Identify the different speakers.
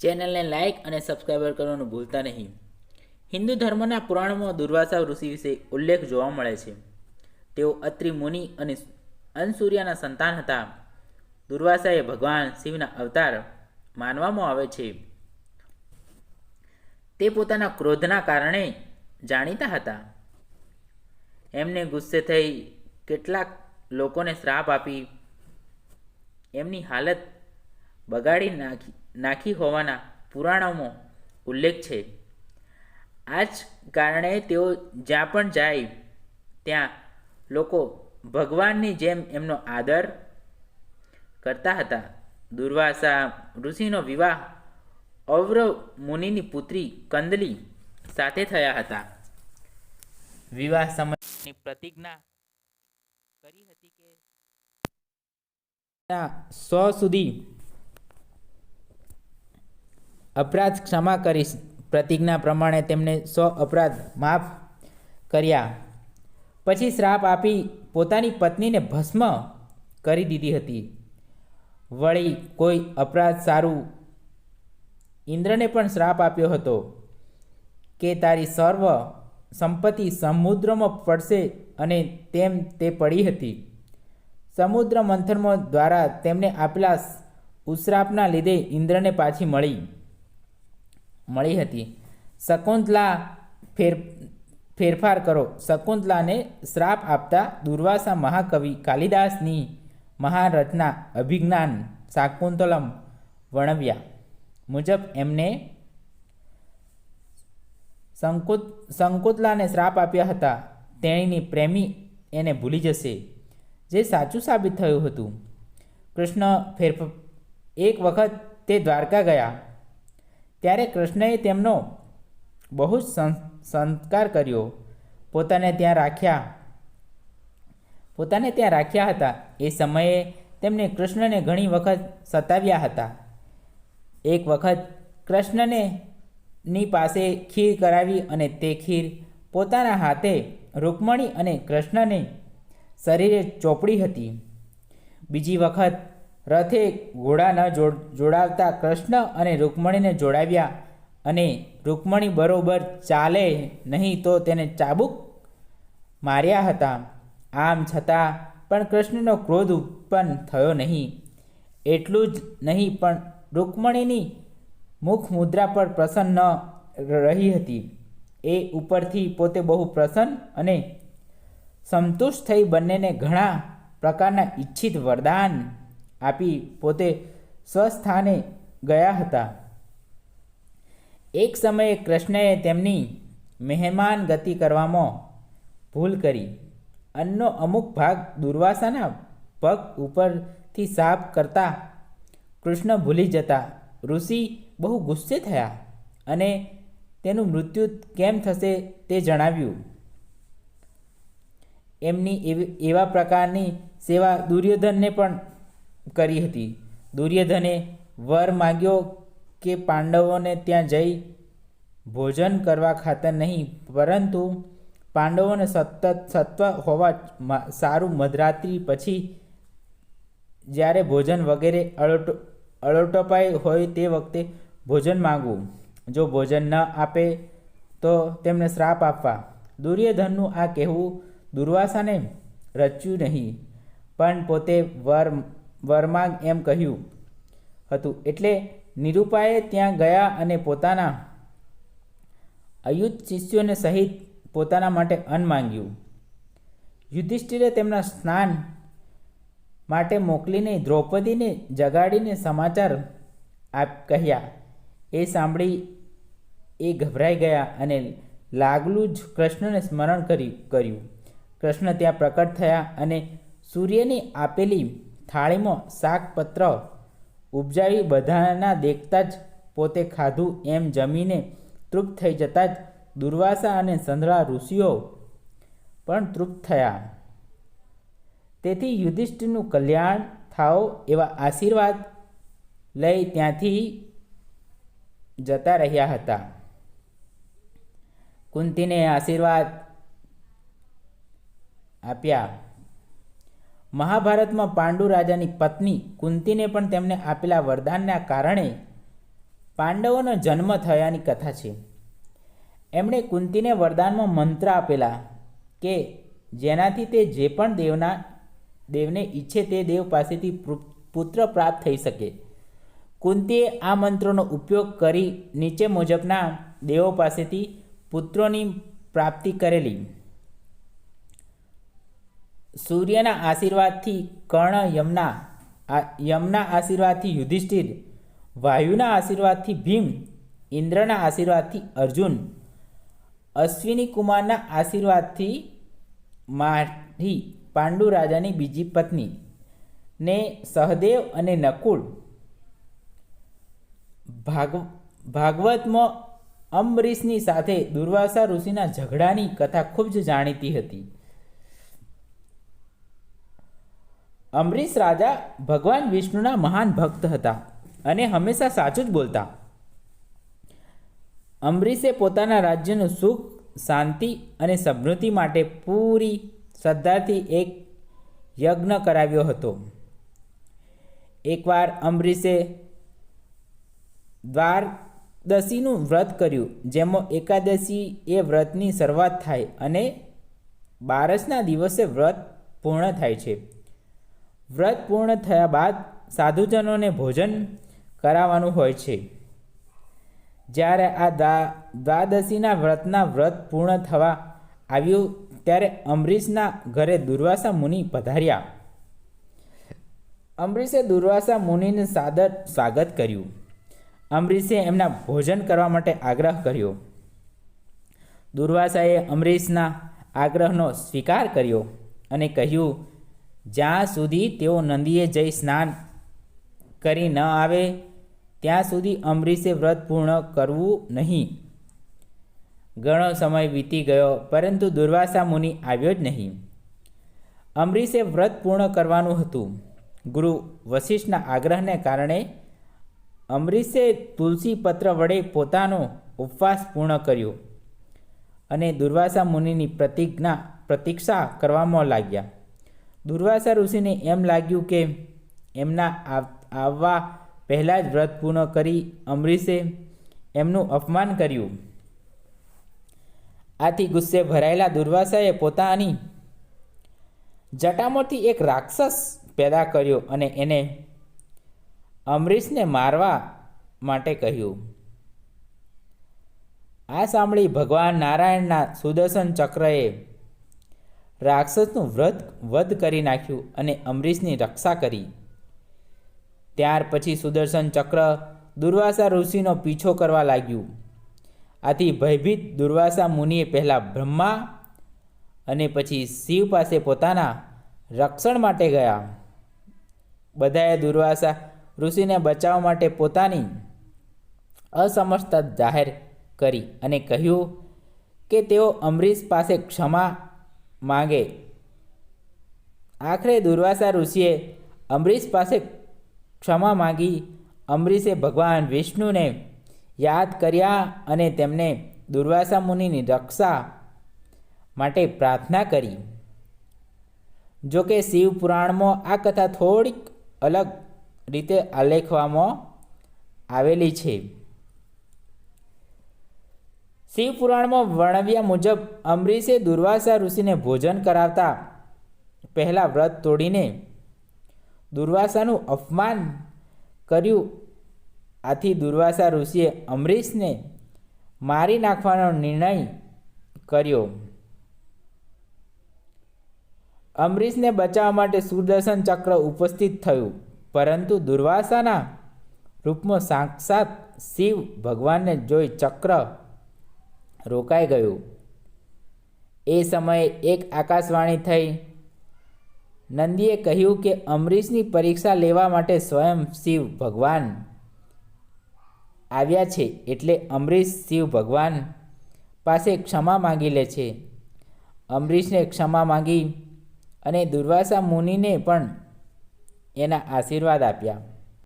Speaker 1: ચેનલને લાઇક અને સબસ્ક્રાઈબર કરવાનું ભૂલતા નહીં. હિન્દુ ધર્મના પુરાણોમાં દુર્વાસા ઋષિ વિશે ઉલ્લેખ જોવા મળે છે. તેઓ અત્રિ મુનિ અને અનસૂર્યાના સંતાન હતા. દુર્વાસા એ ભગવાન શિવના અવતાર માનવામાં આવે છે. તે પોતાના ક્રોધના કારણે જાણીતા હતા. એમને ગુસ્સે થઈ કેટલાક લોકોને શ્રાપ આપી. એમની હાલત બગાડી નાખી. નાખી હોવાના પુરાણોમાં ઉલ્લેખ છે. આ જ કારણે તેઓ જ્યાં પણ જાય, ત્યાં લોકો ભગવાનની જેમ એમનો આદર કરતા હતા. દુર્વાસા ઋષિનો વિવાહ અવરવ મુનિની પુત્રી કંદલી સાથે થયા હતા. વિવાહ સમયની પ્રતિજ્ઞા કરી હતી કે સો સુધી અપરાધ ક્ષમા કરીશ. પ્રતિજ્ઞા પ્રમાણે તેમને સો અપરાધ માફ કર્યા. પછી શ્રાપ આપી પોતાની પત્નીને ભસ્મ કરી દીધી હતી. વળી કોઈ અપરાધ સારું ઇન્દ્રને પણ શ્રાપ આપ્યો હતો કે તારી સર્વ સંપત્તિ સમુદ્રમાં પડશે અને તેમ તે પડી હતી. સમુદ્ર મંથનમાં દ્વારા તેમને આપેલા ઉશ્રાપના લીધે ઇન્દ્રને પાછી મળી. મળી હતી. શકુંતલા ફેર, ફેરફાર કરો. શકુંતલાને શ્રાપ આપતા દુર્વાસા મહાકવિ કાલિદાસની મહારચના અભિજ્ઞાન શાકુંતલમ વર્ણવ્યા મુજબ એમને સંકુત, સંકુતલાને શ્રાપ આપ્યા હતા. તેણીની પ્રેમી એને ભૂલી જશે. જે સાચું સાબિત થયું હતું. કૃષ્ણ ફેરફ એક વખત તે દ્વારકા ગયા. ત્યારે કૃષ્ણએ તેમનો બહુ જ સંસ્કાર કર્યો. પોતાને ત્યાં રાખ્યા. પોતાને ત્યાં રાખ્યા હતા. એ સમયે તેમણે કૃષ્ણને ઘણી વખત સતાવ્યા હતા. એક વખત કૃષ્ણને ની પાસે ખીર કરાવી અને તે ખીર પોતાના હાથે રૂકમણી અને કૃષ્ણને શરીરે ચોપડી હતી. બીજી વખત રથે ઘોડા ન જોડાવતા કૃષ્ણ અને રૂકમણીને જોડાવ્યા અને રૂકમણી બરોબર ચાલે નહીં તો તેને ચાબુક માર્યા હતા. આમ છતાં પણ કૃષ્ણનો ક્રોધ ઉત્પન્ન થયો નહીં. એટલું જ નહીં પણ રૂકમણીની મુખ મુદ્રા પર પ્રસન્ન રહી હતી. એ ઉપરથી પોતે બહુ પ્રસન્ન અને સંતુષ્ટ થઈ બંનેને ઘણા પ્રકારના ઈચ્છિત વરદાન આપી પોતે સ્વસ્થાને ગયા હતા. એક સમયે કૃષ્ણએ તેમની મહેમાન ગતિ કરવામાં ભૂલ કરી. અન્નનો અમુક ભાગ દુર્વાસાના પગ ઉપરથી સાફ કરતા કૃષ્ણ ભૂલી જતા. ઋષિ બહુ ગુસ્સે થયા અને તેનું મૃત્યુ કેમ થશે તે જણાવ્યું. એમની એવી પ્રકારની સેવા દુર્યોધનને પણ કરી હતી. દુર્યોધને વર માગ્યો કે પાંડવોને ત્યાં જઈ ભોજન કરવા ખાતર નહીં, પરંતુ પાંડવોને સતત સત્વ હોવા સારું મધરાત્રિ પછી જ્યારે ભોજન વગેરે અળોટ, અળોટપાય હોય તે વખતે ભોજન માગવું. જો ભોજન ન આપે તો તેમને શ્રાપ આપવા. દુર્યોધનનું આ કહેવું દુર્વાસાને રચ્યું નહીં, પણ પોતે વર વરમાગ એમ કહ્યું હતું. એટલે નિરૂપાએ ત્યાં ગયા અને પોતાના અયુત શિષ્યોને સહિત પોતાના માટે અન્ન માંગ્યું. યુધિષ્ઠિરે તેમના સ્નાન માટે મોકલીને દ્રૌપદીને જગાડીને સમાચાર આપ કહ્યા. એ સાંભળી એ ગભરાઈ ગયા અને લાગલું જ કૃષ્ણને સ્મરણ કરી કર્યું. કૃષ્ણ ત્યાં પ્રકટ થયા અને સૂર્યની આપેલી થાળીમાં શાકપત્ર ઉપજાવી બધાના દેખતા જ પોતે ખાધું એમ જમીને તૃપ્ત થઈ જતાં જ દુર્વાસા અને સંધળા ઋષિઓ પણ તૃપ્ત થયા. તેથી યુધિષ્ઠિરનું કલ્યાણ થાઓ એવા આશીર્વાદ લઈ ત્યાંથી જતા રહ્યા હતા. કુંતીને આશીર્વાદ આપ્યા. મહાભારતમાં પાંડુ રાજાની પત્ની કુંતીને પણ તેમને આપેલા વરદાનના કારણે પાંડવોનો જન્મ થયાની કથા છે. એમણે કુંતીને વરદાનમાં મંત્ર આપેલા કે જેનાથી તે જે પણ દેવના, દેવને ઈચ્છે તે દેવ પાસેથી પુત્ર પ્રાપ્ત થઈ શકે. કુંતીએ આ મંત્રોનો ઉપયોગ કરી નીચે મુજબના દેવો પાસેથી પુત્રોની પ્રાપ્તિ કરેલી. સૂર્યના આશીર્વાદથી કર્ણ યમના યમના આશીર્વાદથી યુધિષ્ઠિર, વાયુના આશીર્વાદથી ભીમ, ઇન્દ્રના આશીર્વાદથી અર્જુન, અશ્વિની કુમારના આશીર્વાદથી માઢી પાંડુ રાજાની બીજી પત્ની, ને સહદેવ અને નકુળ, ભાગ ભાગવતમાં અંબરીશની સાથે દુર્વાસા ઋષિના ઝઘડાની કથા ખૂબ જ જાણીતી હતી. અંબરીશ રાજા ભગવાન વિષ્ણુના મહાન ભક્ત હતા અને હંમેશા સાચું જ બોલતા. અંબરીશે પોતાના રાજ્યનું સુખ, શાંતિ અને સમૃદ્ધિ માટે પૂરી શ્રદ્ધાથી એક યજ્ઞ કરાવ્યો હતો. એકવાર અંબરીશે દ્વારદશીનું વ્રત કર્યું, જેમાં એકાદશી એ વ્રતની શરૂઆત થાય અને બારસના દિવસે વ્રત પૂર્ણ થાય છે. વ્રત પૂર્ણ થયા બાદ સાધુજનોને ભોજન કરાવવાનું હોય છે. જ્યારે આ દ્વા, દ્વાદશીના વ્રતના વ્રત પૂર્ણ થવા આવ્યું, ત્યારે અંબરીશના ઘરે દુર્વાસા મુનિ પધાર્યા. અંબરીશે દુર્વાસા મુનિને સાદર સ્વાગત કર્યું. અંબરીશે એમના ભોજન કરવા માટે આગ્રહ કર્યો. દુર્વાસાએ અંબરીશના આગ્રહનો સ્વીકાર કર્યો અને કહ્યું જ્યાં સુધી તેઓ નદીએ જઈ સ્નાન કરી ન આવે, ત્યાં સુધી અંબરીશે વ્રત પૂર્ણ કરવું નહીં. ઘણો સમય વીતી ગયો, પરંતુ દુર્વાસા મુનિ આવ્યો જ નહીં. અંબરીશે વ્રત પૂર્ણ કરવાનું હતું. ગુરુ વશિષ્ઠના આગ્રહને કારણે અંબરીશે તુલસી પત્ર વડે પોતાનો ઉપવાસ પૂર્ણ કર્યો અને દુર્વાસા મુનિની પ્રતિજ્ઞા, પ્રતીક્ષા કરવામાં લાગ્યા. દુર્વાસા ઋષિને એમ લાગ્યું કે એમના આવવા પહેલાં જ વ્રત પૂર્ણ કરી અમરીશે એમનું અપમાન કર્યું. આથી ગુસ્સે ભરાયેલા દુર્વાસાએ પોતાની જટામાંથી એક રાક્ષસ પેદા કર્યો અને એને અમરીશને મારવા માટે કહ્યું. આ સાંભળી ભગવાન નારાયણના સુદર્શન ચક્રએ રાક્ષસનું વ્રત વધ કરી નાખ્યું અને અમરીશની રક્ષા કરી. ત્યાર પછી સુદર્શન ચક્ર દુર્વાસા ઋષિનો પીછો કરવા લાગ્યું. આથી ભયભીત દુર્વાસા મુનિએ પહેલાં બ્રહ્મા અને પછી શિવ પાસે પોતાના રક્ષણ માટે ગયા. બધાએ દુર્વાસા ઋષિને બચાવવા માટે પોતાની અસમર્થતા જાહેર કરી અને કહ્યું કે તેઓ અમરીશ પાસે ક્ષમા માગે. આખરે દુર્વાસા ઋષિએ અમરીશ પાસે ક્ષમા માગી. અમરીશે ભગવાન વિષ્ણુને યાદ કર્યા અને તેમને દુર્વાસા મુનિની રક્ષા માટે પ્રાર્થના કરી. જો કે શિવ પુરાણમાં આ કથા થોડીક અલગ રીતે આલેખવામાં આવેલી છે. શિવ પુરાણમાં વર્ણવ્યા મુજબ અમરીશે દુર્વાસા ઋષિને ભોજન કરાવતા પહેલાં વ્રત તોડીને દુર્વાસાનું અપમાન કર્યું. આથી દુર્વાસા ઋષિએ અમરીશને મારી નાખવાનો નિર્ણય કર્યો. અમરીશને બચાવવા માટે સુદર્શન ચક્ર ઉપસ્થિત થયું, પરંતુ દુર્વાસાના રૂપમાં સાક્ષાત શિવ ભગવાનને જોઈ ચક્ર રોકાઈ ગયું. એ સમયે એક આકાશવાણી થઈ. નંદીએ કહ્યું કે અમરીશની પરીક્ષા લેવા માટે સ્વયં શિવ ભગવાન આવ્યા છે એટલે અમરીશ શિવ ભગવાન પાસે ક્ષમા માંગી લે છે. અમરીશને ક્ષમા માંગી અને દુર્વાસા મુનિને પણ એના આશીર્વાદ આપ્યા.